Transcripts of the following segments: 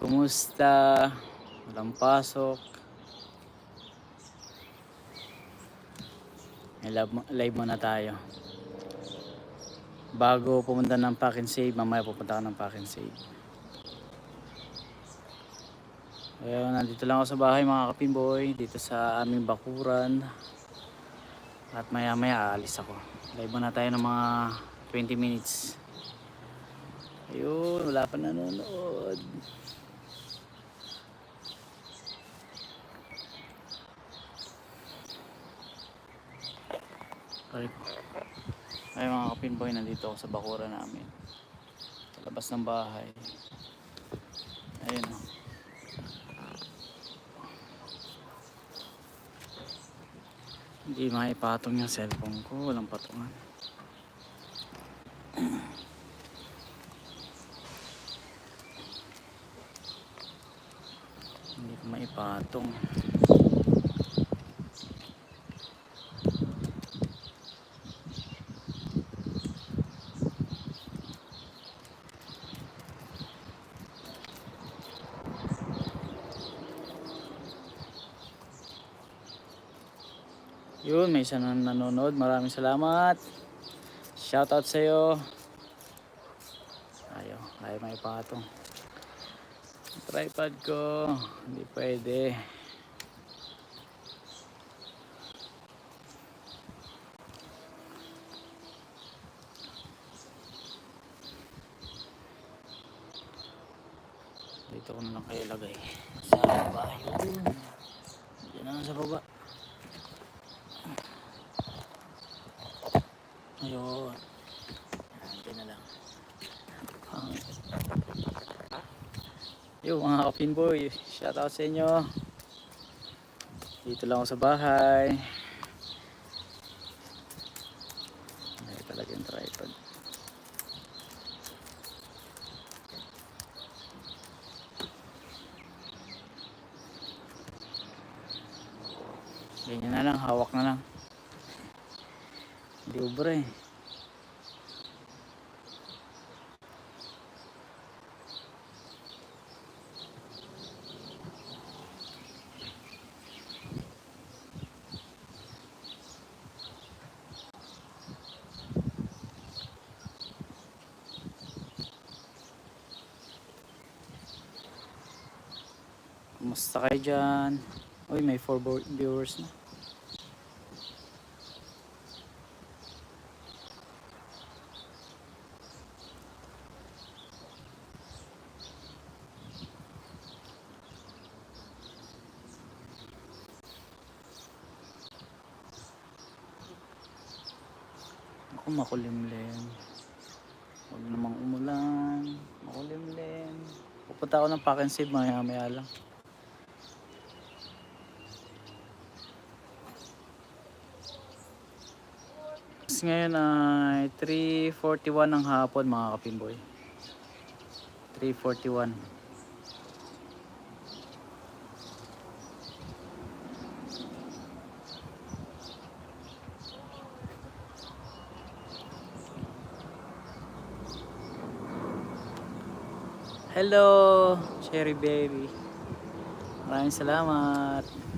Kumusta? Walang pasok. Live, muna tayo. Bago pumunta ng pack save, mamaya pupunta ka ng pack save. Ayun, nandito lang ako sa bahay mga kapimboy, dito sa aming bakuran. At maya maya aalis ako. Live muna tayo ng mga 20 minutes. Ayun, wala pa nanonood. Ay, ay mga kapinboy, nandito ako sa bakura namin. Sa labas ng bahay. Ayun oh. o. Hindi maipatong yung cellphone ko, walang patungan. Hindi ko maipatong. Yun, may isa na nanonood. Maraming salamat. Shoutout sa iyo. Ayaw, ayaw may patong. Tripod ko. Hindi pwede. Dito ko na lang kayo lagay. Sa baba. Yun. Diyan na lang sa baba. Ayun. Diyan na lang. Ah. Yo mga kapinboy, shoutout sa inyo. Dito lang ako sa bahay. Ay talaga yung tripod. Ganyan na lang, hawak na lang. Hindi ubra eh. Kumusta kayo dyan? Uy, may 4 viewers na. Ako makulimlim. Huwag namang umulan. Makulimlim. Pupunta ako ng pack and save maya maya lang. Tapos Ngayon ay 3.41 ng hapon mga kapimboy. 3.41. Hello, Cherry Baby. Maraming salamat.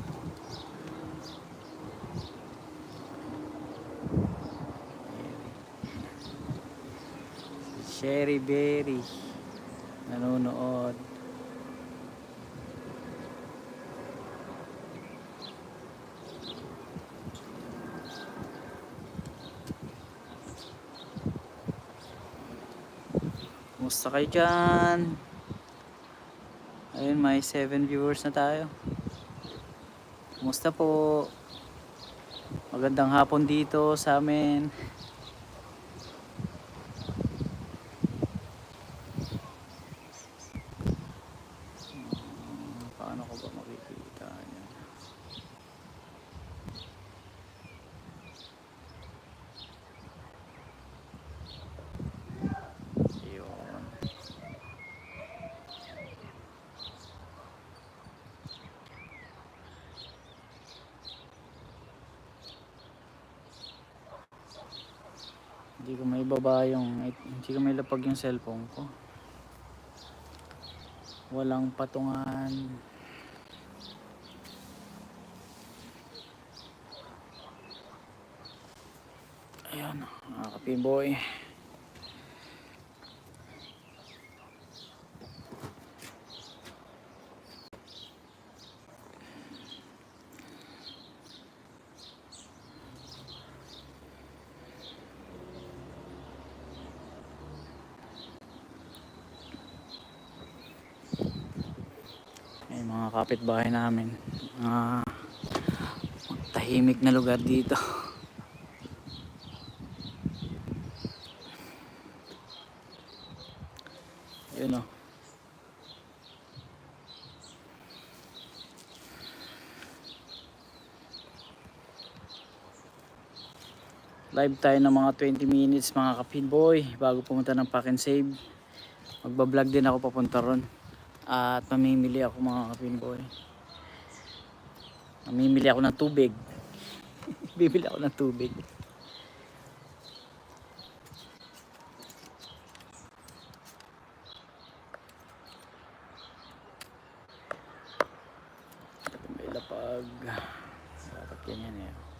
Cherry Berry nanonood. Kumusta kayo dyan? Ayun, may 7 viewers na tayo. Kumusta po? Magandang hapon dito sa amin. Ah, paano ko ba makikita yan? Yun. Hindi ko may baba yung, hindi ko may lapag yung cellphone ko. walang patungan ayan mga kapimboy Ay, mga kapitbahay namin. Ah, tahimik na lugar dito. Yun oh. Live tayo ng mga 20 minutes mga kapitboy bago pumunta ng pack and save. Magbablog din ako papunta ron. At mamimili ako mga kapinboy. Mamimili ako ng tubig. Bibili ako ng tubig. May lapag. Dapat ganyan eh.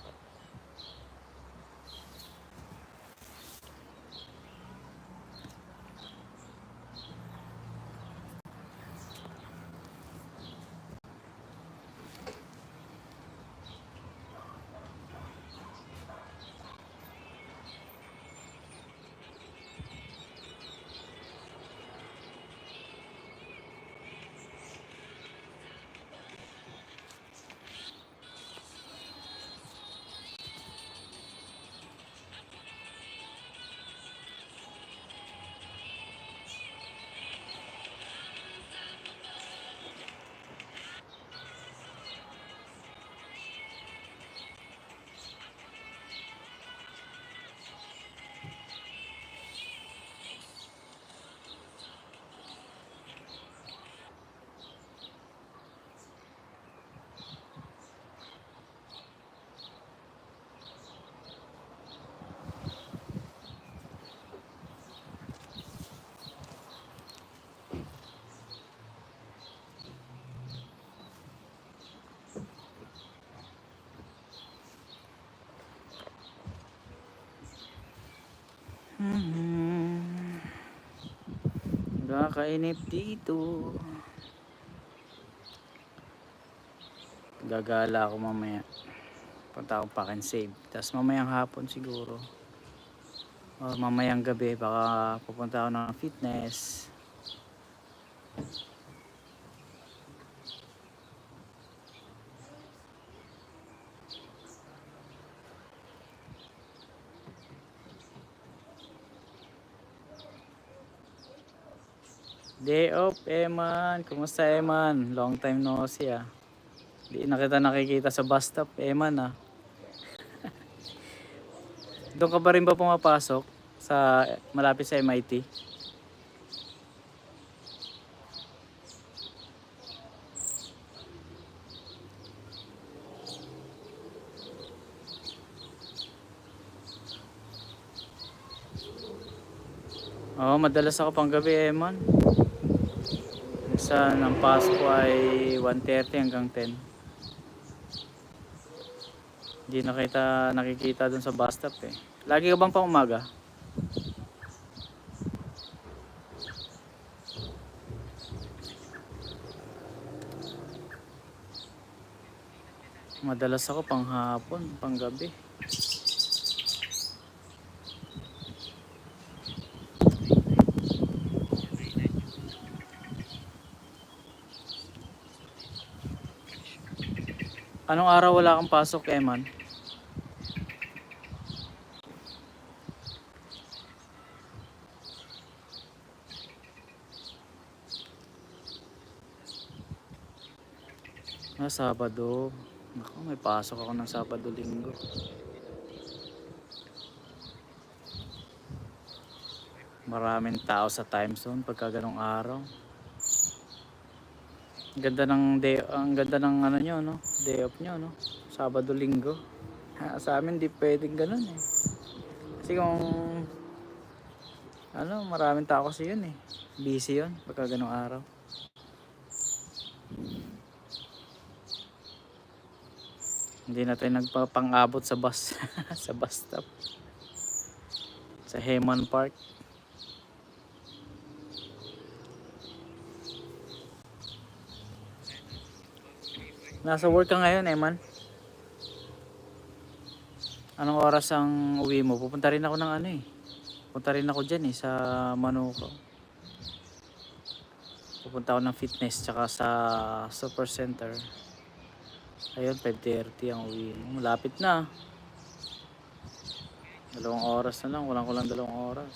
Nakakainip dito. Gagala ako mamaya. Punta ako pack and save. Tapos mamayang hapon siguro. O mamayang gabi baka pupunta ako ng fitness. Day off, Eman. Kumusta, Eman? Long time no see, ah. Di na kita nakikita sa bus stop, Eman, ah. Doon ka ba rin ba pumapasok sa malapit sa MIT? Oo, madalas ako pang gabi, Eman. Minsan ang Pasko ay 1.30 hanggang 10. Hindi nakita, nakikita dun sa bus stop eh. Lagi ka bang pang umaga? Madalas ako pang hapon, pang gabi. Anong araw wala kang pasok, Eman? Ah, Sabado. Naku, may pasok ako ng Sabado Linggo. Maraming tao sa time zone pagka ganong araw. Ganda ng day, ang ganda ng ano nyo, no? Day off nyo, no? Sabado, linggo. Ha, sa amin, di pwedeng ganun, eh. Kasi kung, ano, maraming tao kasi yun, eh. Busy yun, pagka ganong araw. Hindi na tayo nagpapangabot sa bus, sa bus stop. Sa Heyman Park. Nasa work ka ngayon, Eman? Anong oras ang uwi mo? Pupunta rin ako ng ano eh. Pupunta rin ako dyan eh, sa Manuko. Pupunta ako ng fitness tsaka sa super center. Ayun, 5.30 ang uwi mo. Malapit na. Dalawang oras na lang. Walang kulang dalawang oras.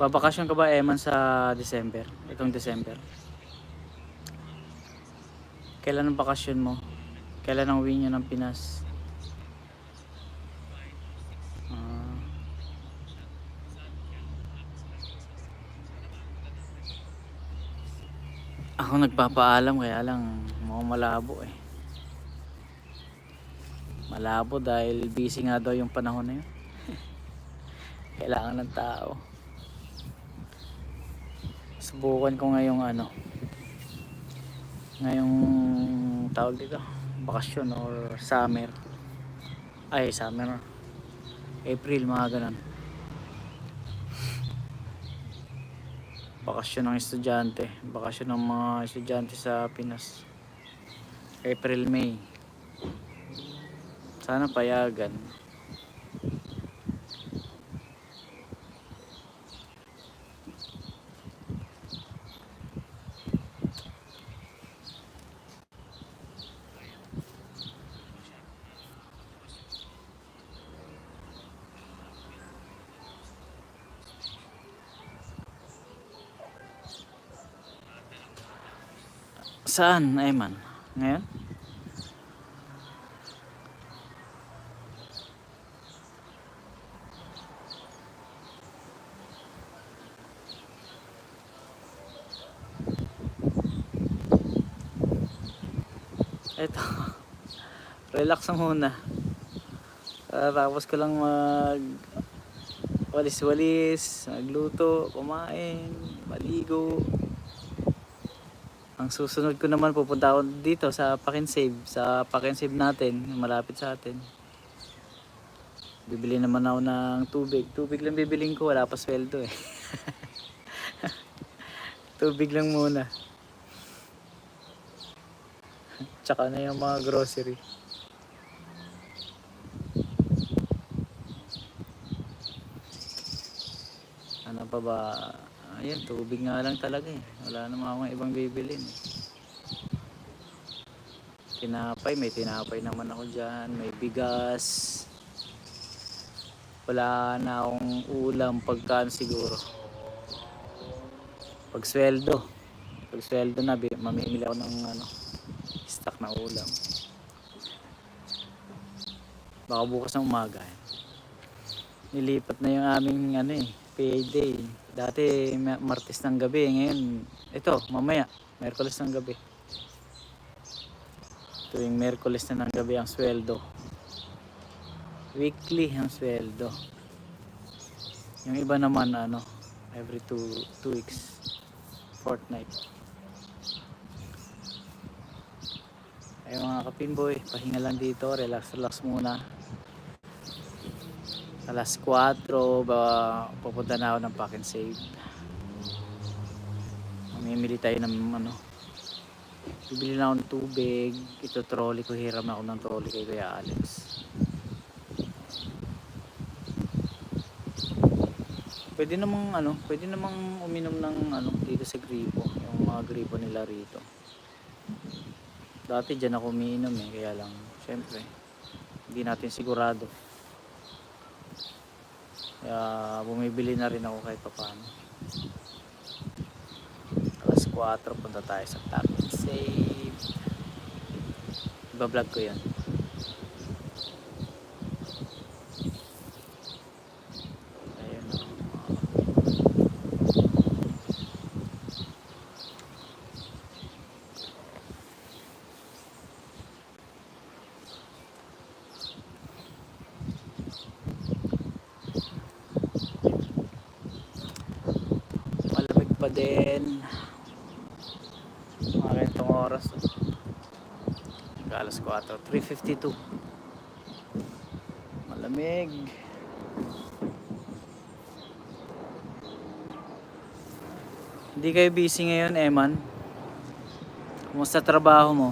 Babakasyon ka ba, Eman, sa December? Itong December? Kailan ang bakasyon mo? Kailan ang uwi niyo ng Pinas? Ah. ako nagpapaalam kaya lang mukhang malabo eh. Malabo dahil busy nga daw yung panahon na yun. Kailangan ng tao. Subukan ko ngayong ano ngayong tawag dito bakasyon or summer. Ay summer. April mga ganun. Bakasyon ng estudyante. Bakasyon ng mga estudyante sa Pinas. April May. Sana payagan Saan, Ayman? Ngayon? Eto. Relax na muna. Tapos ko lang mag walis-walis, magluto, kumain, maligo. Ang susunod ko naman pupunta ako dito sa Pack and Save, sa Pack and Save natin, malapit sa atin. Bibili naman ako ng tubig. Tubig lang bibiling ko, wala pa sweldo eh. tubig lang muna. Tsaka na yung mga grocery. Ano pa ba? Ayun, tubig nga lang talaga eh. Wala naman akong ibang bibilin. Tinapay, may tinapay naman ako dyan. May bigas. Wala na akong ulam pagkaan siguro. Pag sweldo. Pag sweldo na, mamimili ako ng ano, stock na ulam. Baka bukas ng umaga. eh. Nilipat na yung aming ano eh, payday. Dati ma- Martes ng gabi, ngayon ito, mamaya, Merkules ng gabi. Tuwing Merkules na ng gabi ang sweldo. Weekly ang sweldo. Yung iba naman ano, every two, two weeks, fortnight. Ay mga kapinboy, pahinga lang dito, relax relax muna. Alas 4 ba pupunta na ako ng pack and save. Mamimili tayo ng ano. Bibili na ako ng tubig. Ito trolley ko, hiram ako ng trolley kay Kuya Alex. Pwede namang ano, pwede namang uminom ng ano dito sa gripo, yung mga gripo nila rito. Dati dyan ako umiinom eh, kaya lang, syempre, hindi natin sigurado. Kaya bumibili na rin ako kahit papaano. Alas 4 punta tayo sa and Save. Iba-vlog ko yun. Ayun. Din. Mga ganitong oras. alas 4. 3.52. Malamig. Hindi kayo busy ngayon, Eman? Kumusta trabaho mo?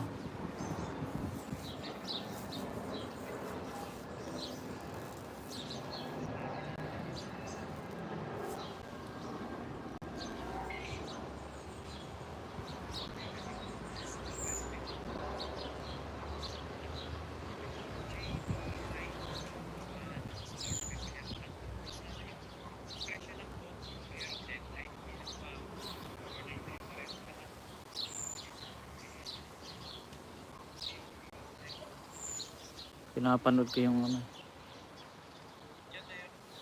Pinapanood ko yung ano.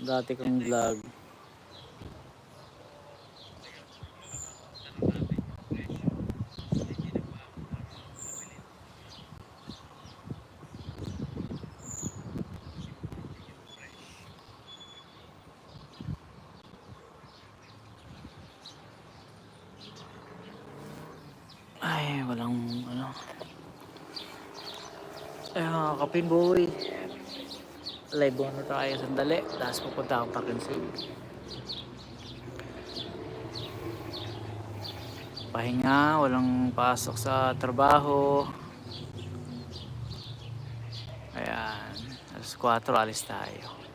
Dati kong vlog. Ay, walang ano. Ay, kapin boy. Live muna tayo sandali. Tapos pupunta akong Parkinson. Pahinga, walang pasok sa trabaho. Ayan. Alas 4, alis tayo.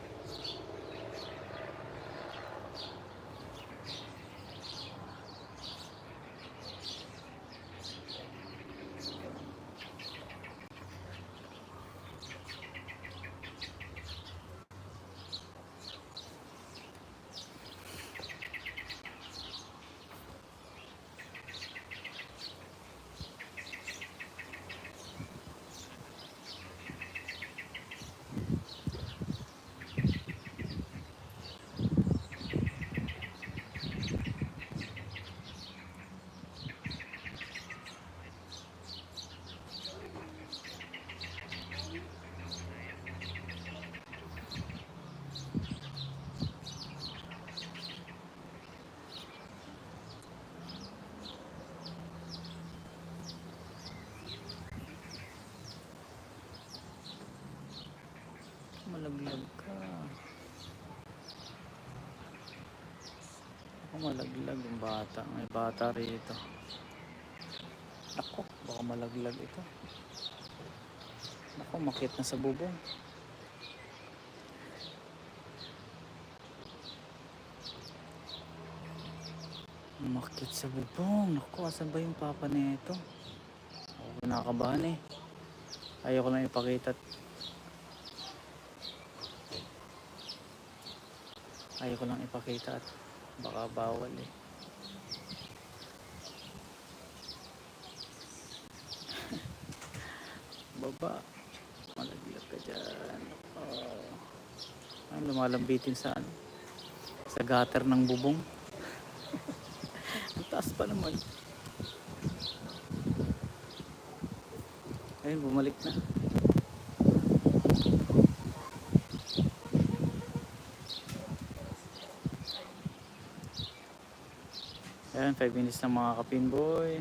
Malaglag ka. Ako malaglag yung bata. May bata rito. Ako, baka malaglag ito. Ako, makit na sa bubong. Makit sa bubong. Naku, asan ba yung papa nito? Ako kinakabahan eh. Ayoko lang ipakita. Ayoko lang ipakita at baka bawal eh. Baba. Malaglag ka dyan. Oh. Ay, lumalambitin sa ano? Sa gutter ng bubong. Ang taas pa naman. Ayun, bumalik na. Ayan, 5 minutes na mga kapinboy.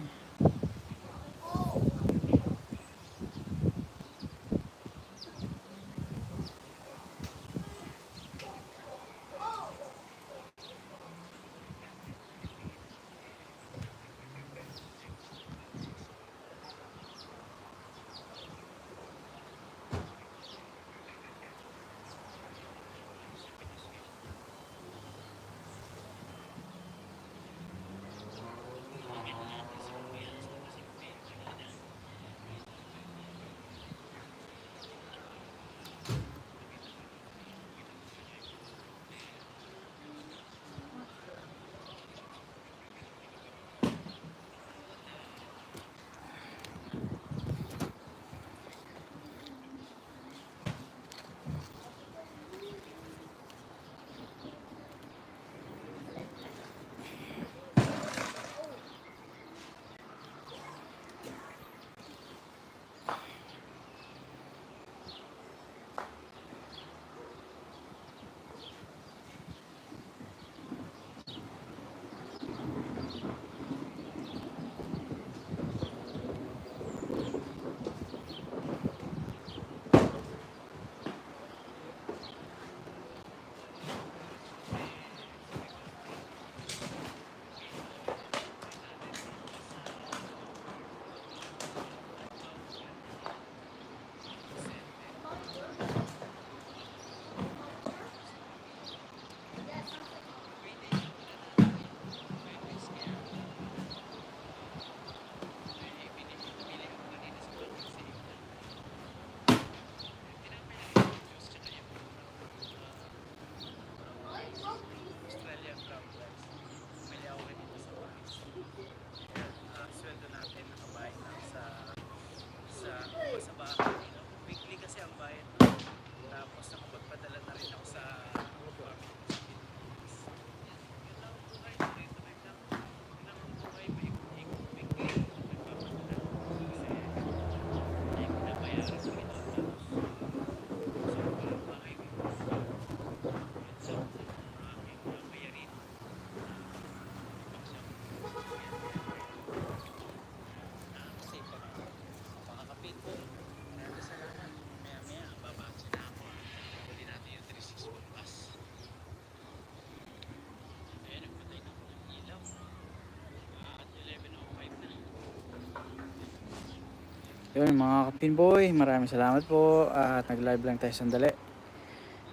Yun mga kapinboy, maraming salamat po at nag-live lang tayo sandali.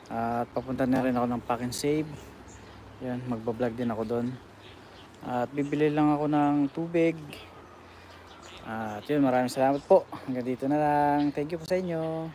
At papunta na rin ako ng pack and save. Yan, magbablog din ako doon. At bibili lang ako ng tubig. At yun, maraming salamat po. Hanggang dito na lang. Thank you po sa inyo.